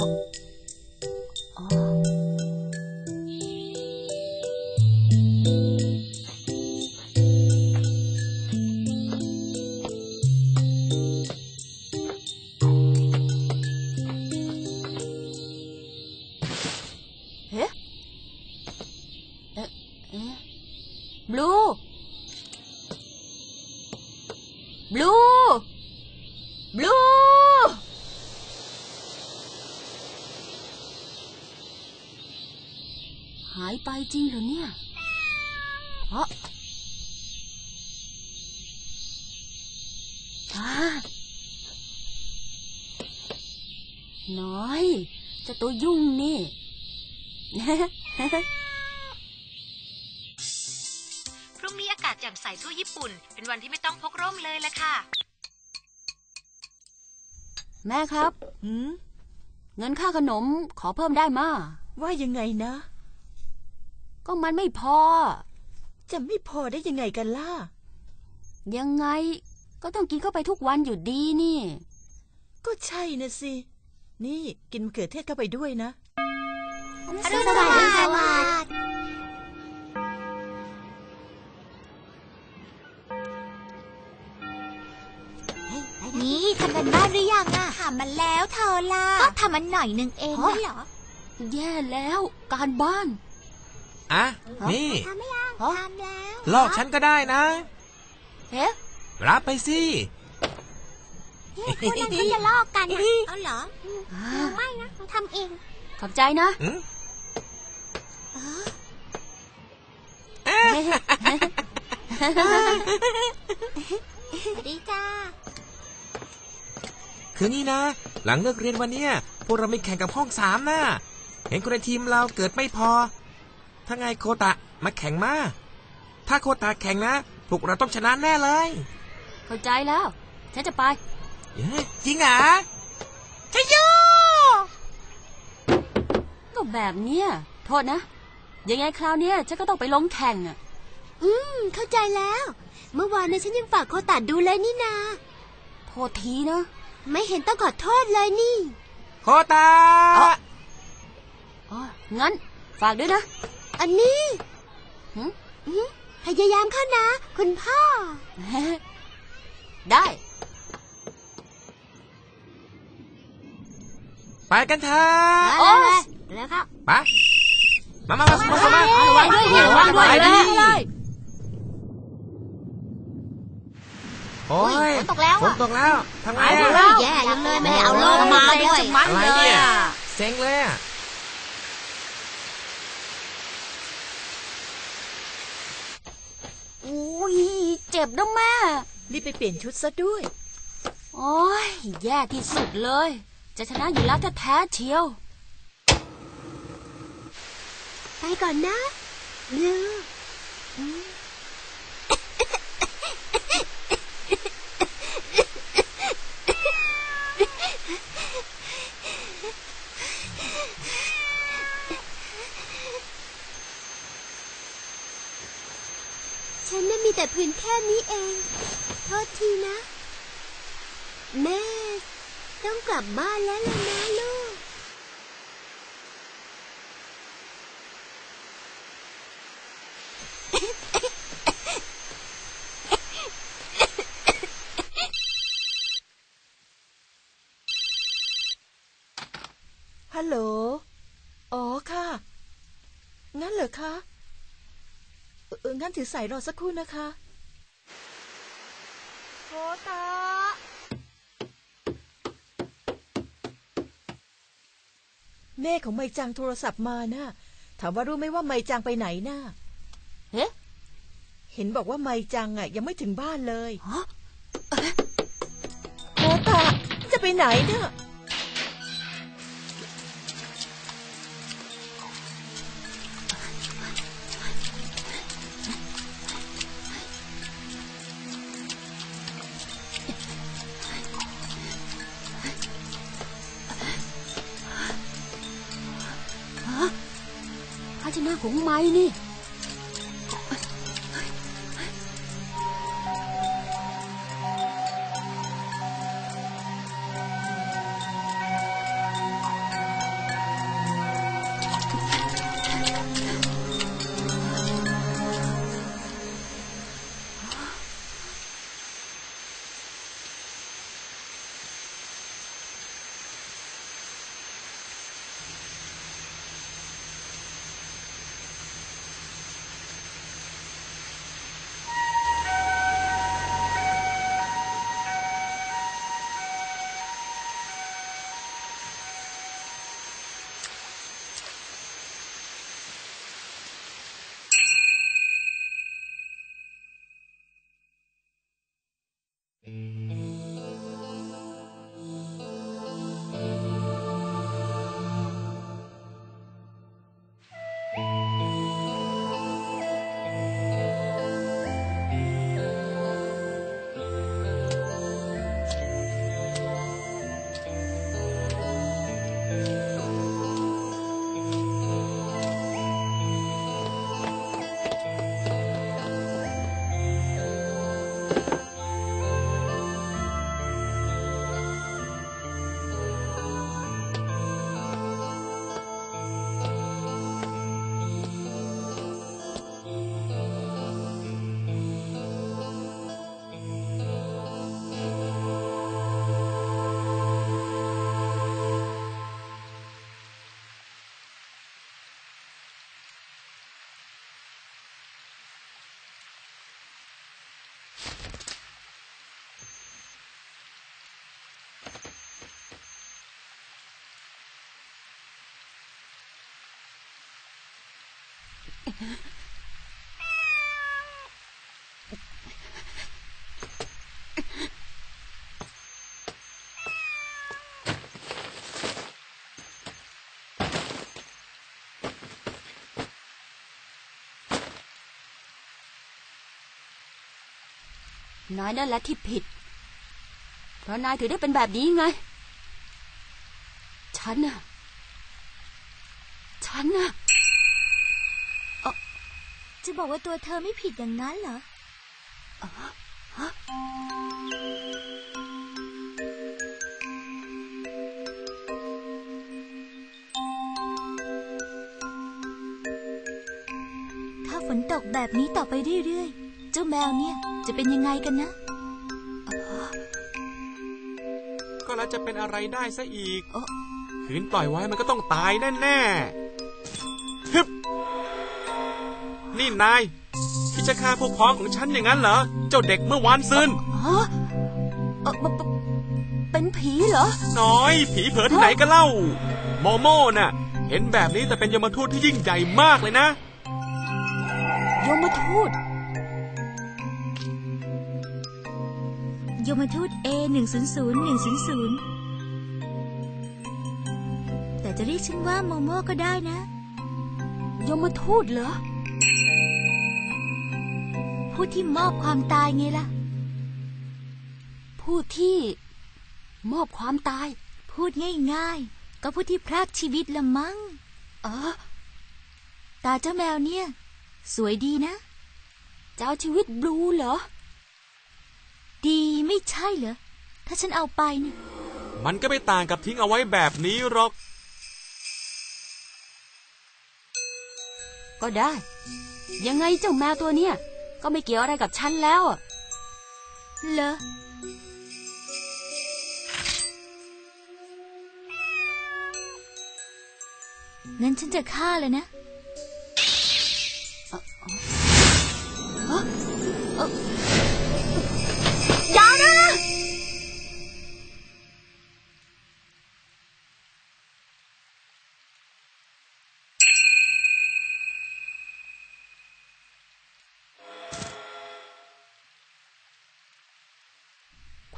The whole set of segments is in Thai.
อ๋อ เฮ้เอ๊ะเอ๊ะบลู บลู บลู หายไป จริงเหรอเนี่ยเอ๋ออ่าน้อยเจะตัวยุ่งนี่ พรุ่งนี้อากาศแจ่มใสทั่วญี่ปุ่น เป็นวันที่ไม่ต้องพกร่มเลยละค่ะ แม่ครับ หืม เงินค่าขนมขอเพิ่มได้มาว่ายังไงนะ ก็มันไม่พอ จะไม่พอได้ยังไงกันล่ะ ยังไงก็ต้องกินเข้าไปทุกวันอยู่ดีนี่ ก็ใช่นะสิ นี่กินมะเขือเทศเข้าไปด้วยนะอรุณสวัสดิ์สวัสดิ์นี่ทำกันบ้านหรือยังอะทำมันแล้วเธอล่ะก็ทำมันหน่อยนึงเองไม่เหรอ แย่แล้วการบ้าน อะนี่ทำไม่ยังฮะทำแล้วลอกฉันก็ได้นะเฮ้รับไปสิคนนั้นเขาจะลอกกันอะเอาเหรออ่าไม่นะทำเอง ขอบใจนะอืมสวัสดีจ้าคือนี่นะ หลังเลิกเรียนวันเนี้ยพวกเราไม่แข่งกับห้องสามนะเห็นคนในทีมเราเกิดไม่พอ ถ้าไงโคตะมาแข่งมา ถ้าโคตะแข่งนะ พวกเราต้องชนะแน่เลย เข้าใจแล้ว ฉันจะไปเฮ้ยจริงเหรอชยโยก็แบบเนี้ยโทษนะ ยังไงคราวเนี้ยฉันก็ต้องไปลงแข่งอะ อืม เข้าใจแล้ว เมื่อวานเนี่ยฉันยังฝากโคตัดดูเลยนี่นา โทษทีนะ ไม่เห็นต้องขอโทษเลยนี่ โคตะ อ๋ออ๋องั้น ฝากด้วยนะ อันนี้หึอืมพยายามเข้านะ คุณพ่อ ได้ ไปกันเถอะโอ้ยแล้วครับไปมามามามามามาระวังด้วยเนี่ยระวังด้วยไปเลดิยเลยโอ้ยฝนตกแล้วฝนอะตกแล้วทำไงเอาอะแล้วแย่ยังเลยไม่ได้เอาโลกมาด้วยมันอะไรเลยเนี่ยอะเซ็งเลยอะ อ้ยเจ็บนะแม่ รีบไปเปลี่ยนชุดซะด้วย โอ้ยแย่ที่สุดเลย จะชนะอยู่แล้วแท้ๆเชียว ไปก่อนนะเร็วฉันน่ะมี แต่พื้นแค่นี้เอง โทษทีนะ แม่ ต้องกลับบ้านแล้วล่ะนะลูก เอ๊ะโหล อ๋อค่ะ งั้นเหรอคะ เออเอองั้นถือสายรอสักครู่นะคะโคตาแม่ของไมจังโทรศัพท์มานะ่ะถามว่ารู้ไหมว่าไมจังไปไหนน่ะเอ๊ะเห็นบอกว่าไมจังอะ ยังไม่ถึงบ้านเลยฮะโคตาจะไปไหนเนี่ยภาชนะ ของไม้นี่ Thank you. นายนั่นแหละที่ผิด เพราะนายถือได้เป็นแบบนี้ไง ฉันน่ะ ฉันน่ะ จะบอกว่าตัวเธอไม่ผิดอย่างนั้นเหรอถ้าฝนตกแบบนี้ต่อไปเรื่อยๆ เจ้าแมวเนี่ยจะเป็นยังไงกันนะ ก็แล้วจะเป็นอะไรได้ซะอีกเอ้อขืนปล่อยไว้มันก็ต้องตายแน่ๆ นี่นายคิดจะฆ่าพวกพ้องของฉันอย่างนั้นเหรอ เจ้าเด็กเมื่อวานซืนฮะเอ่อปปเป็นผีเหรอ น้อย ผีเผลอที่ไหนกันเล่า โมโม่น่ะ เห็นแบบนี้แต่เป็นยมทูตที่ยิ่งใหญ่มากเลยนะ ยมทูต ยมทูต A 1 0 0 1 0 0แต่จะเรียกฉันว่าโมโม่ก็ได้นะ ยมทูตเหรอ ผู้ที่มอบความตายไงล่ะ ผู้ที่มอบความตาย พูดง่ายๆ ก็ผู้ที่พรากชีวิตละมั้ง เออ ตาเจ้าแมวเนี่ย สวยดีนะจะเอาชีวิตบลูเหรอ ดีไม่ใช่เหรอ ถ้าฉันเอาไปเนี่ย มันก็ไม่ต่างกับทิ้งเอาไว้แบบนี้หรอก ก็ได้ ยังไงเจ้าแมวตัวเนี้ย ก็ไม่เกี่ยวอะไรกับฉันแล้วอะเหรอ งั้นฉันจะฆ่าเลยนะอย่า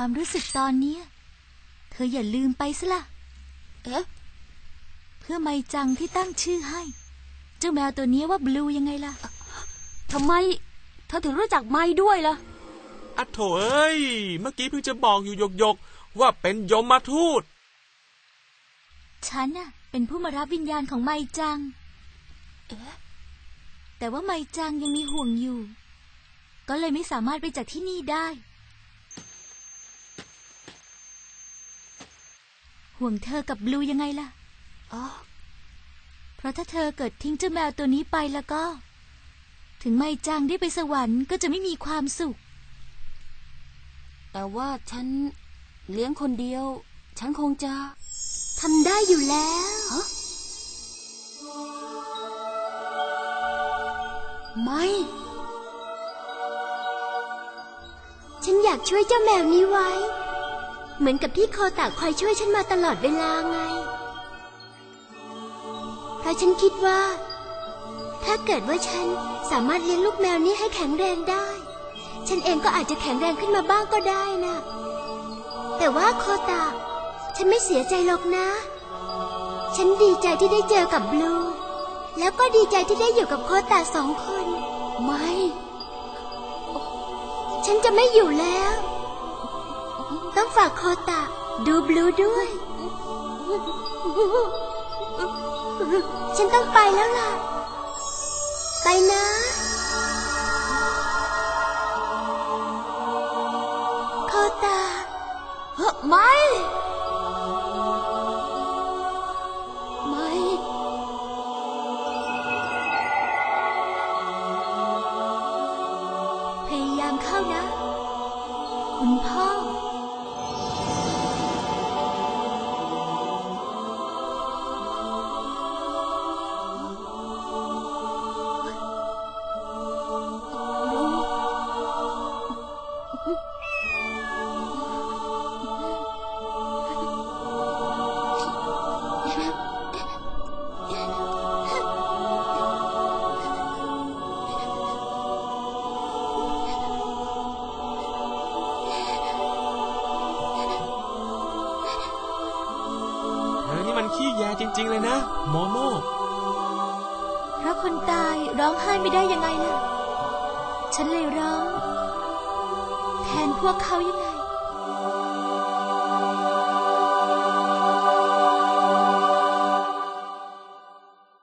ความรู้สึกตอนเนี้ยเธออย่าลืมไปซะละเอ๊ะ เพื่อไมจังที่ตั้งชื่อให้ เจ้าแมวตัวนี้ว่าบลูยังไงล่ะ ทำไม เธอถึงรู้จักไม้ด้วยล่ะอะโถเอ้ย เมื่อกี้เพิ่งจะบอกอยู่หยกๆ ว่าเป็นยมทูต ฉันน่ะ เป็นผู้มารับวิญญาณของไมจัง เอ๊ะ แต่ว่าไมจังยังมีห่วงอยู่ ก็เลยไม่สามารถไปจากที่นี่ได้ ห่วงเธอกับบลูยังไงล่ะ อ๋อ เพราะถ้าเธอเกิดทิ้งเจ้าแมวตัวนี้ไปแล้วก็ ถึงไมจังได้ไปสวรรค์ก็จะไม่มีความสุข แต่ว่าฉันเลี้ยงคนเดียว ฉันคงจะทำได้อยู่แล้วฮะไม่ ฉันอยากช่วยเจ้าแมวนี้ไว้ เหมือนกับที่โคตาคอยช่วยฉันมาตลอดเวลาไง เพราะฉันคิดว่า ถ้าเกิดว่าฉันสามารถเลี้ยงลูกแมวนี้ให้แข็งแรงได้ ฉันเองก็อาจจะแข็งแรงขึ้นมาบ้างก็ได้นะ แต่ว่าโคตาฉันไม่เสียใจหรอกนะ ฉันดีใจที่ได้เจอกับบลู แล้วก็ดีใจที่ได้อยู่กับโคตาสองคน ไม่ ฉันจะไม่อยู่แล้ว ต้องฝากโคตะ ดูบลูด้วย ฉันต้องไปแล้วล่ะ ไปนะโคตะเฮ้อไม่ไม่ ขี้แยจริง ๆ เลยนะโมโมเพราะคนตายร้องไห้ไม่ได้ยังไงล่ะ ฉันเลยร้อง แทนพวกเขายังไง